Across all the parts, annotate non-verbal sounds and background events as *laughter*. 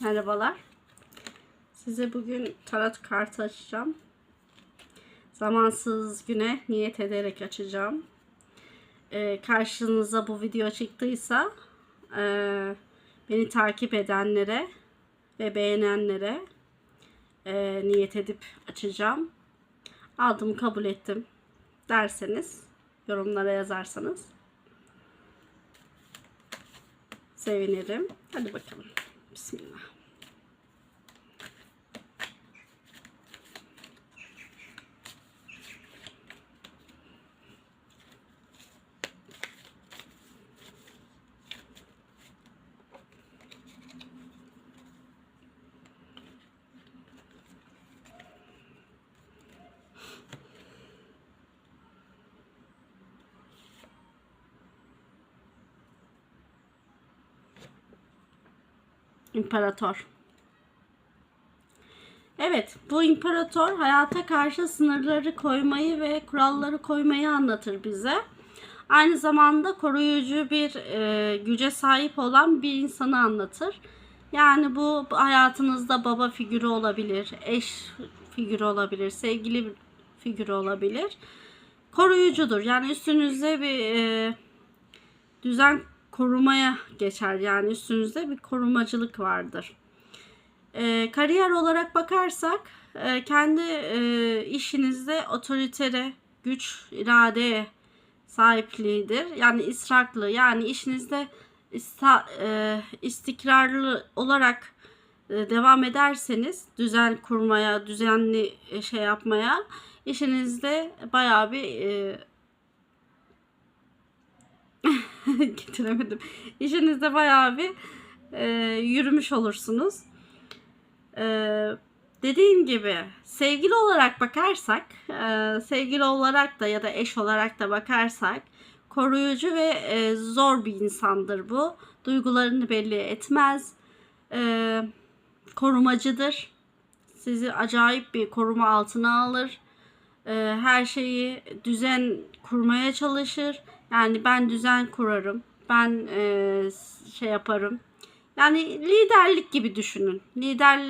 Merhabalar. Size bugün tarot kartı açacağım. Zamansız güne niyet ederek açacağım. Ee, karşınıza bu video çıktıysa e, beni takip edenlere ve beğenenlere e, niyet edip açacağım. Aldım kabul ettim derseniz yorumlara yazarsanız sevinirim. Hadi bakalım. 行了 İmparator. Evet, bu imparator hayata karşı sınırları koymayı ve kuralları koymayı anlatır bize. Aynı zamanda koruyucu bir e, güce sahip olan bir insanı anlatır. Yani bu hayatınızda baba figürü olabilir, eş figürü olabilir, sevgili figürü olabilir. Koruyucudur. Yani üstünüzde bir e, düzen korumaya geçer. Yani üstünüzde bir korumacılık vardır. E, kariyer olarak bakarsak e, kendi e, işinizde otoritere, güç, iradeye sahipliğidir. Yani israrlı yani işinizde ista, e, istikrarlı olarak e, devam ederseniz düzen kurmaya, düzenli e, şey yapmaya işinizde bayağı bir e, *laughs* getiremedim. İşinizde bayağı bir e, yürümüş olursunuz. E, dediğim gibi sevgili olarak bakarsak, e, sevgili olarak da ya da eş olarak da bakarsak koruyucu ve e, zor bir insandır bu. Duygularını belli etmez. E, korumacıdır. Sizi acayip bir koruma altına alır. E, her şeyi düzen kurmaya çalışır. Yani ben düzen kurarım. Ben e, şey yaparım. Yani liderlik gibi düşünün. Lider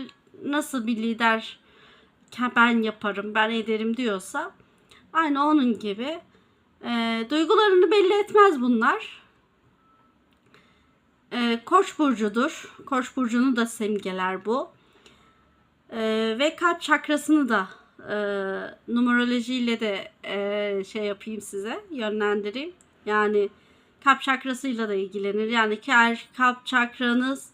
nasıl bir lider ben yaparım, ben ederim diyorsa aynı onun gibi. E, duygularını belli etmez bunlar. E, Koç burcudur. Koç burcunu da simgeler bu. E, ve kalp çakrasını da e, numerolojiyle de e, şey yapayım size, yönlendireyim. Yani kalp çakrasıyla da ilgilenir. Yani eğer kalp çakranız